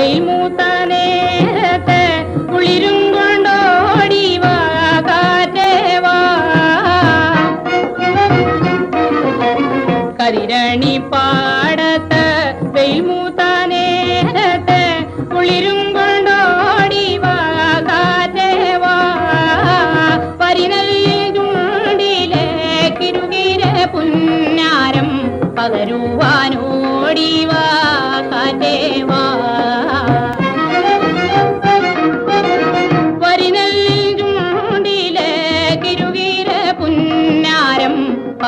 വെയിൽമൂത്ത നേരത്ത് കുളിരും കൊണ്ടോടി വാ കാറ്റേവാ കരിരണി പാടത്ത് വെയിൽമൂത്ത നേരത്ത് കുളിരും കൊണ്ടോടി വാ കാറ്റേവാ പരിനല്ലി ചുണ്ടിലെ കിരുകിര പുന്നാരം പകരുവാനോടി വാ കാറ്റേവാ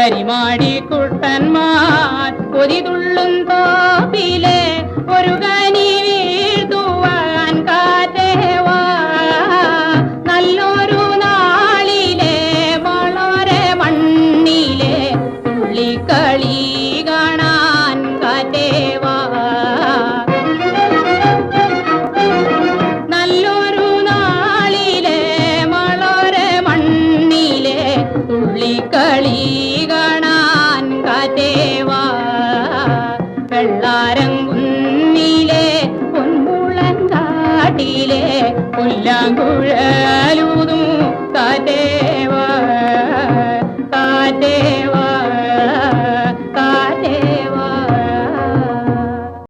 കരിമാടിക്കുട്ടന്മാർ പൊതിതുള്ളും തോപ്പിലെ ഒരു കനി വീഴ്ത്തുവാൻ കാറ്റേവാ. നല്ലൊരു നാളിലെ വളരെ മണ്ണിലെ തുള്ളിക്കളി കാണാൻ കാറ്റേവാ. നല്ലൊരു നാളിലെ വളരെ മണ്ണിലെ തുള്ളിക്കളി വെള്ളാരംകുന്നിലെ പൊൻമുളങ്കാട്ടിലെ പുല്ലാങ്കുഴലൂതും കാറ്റേവാ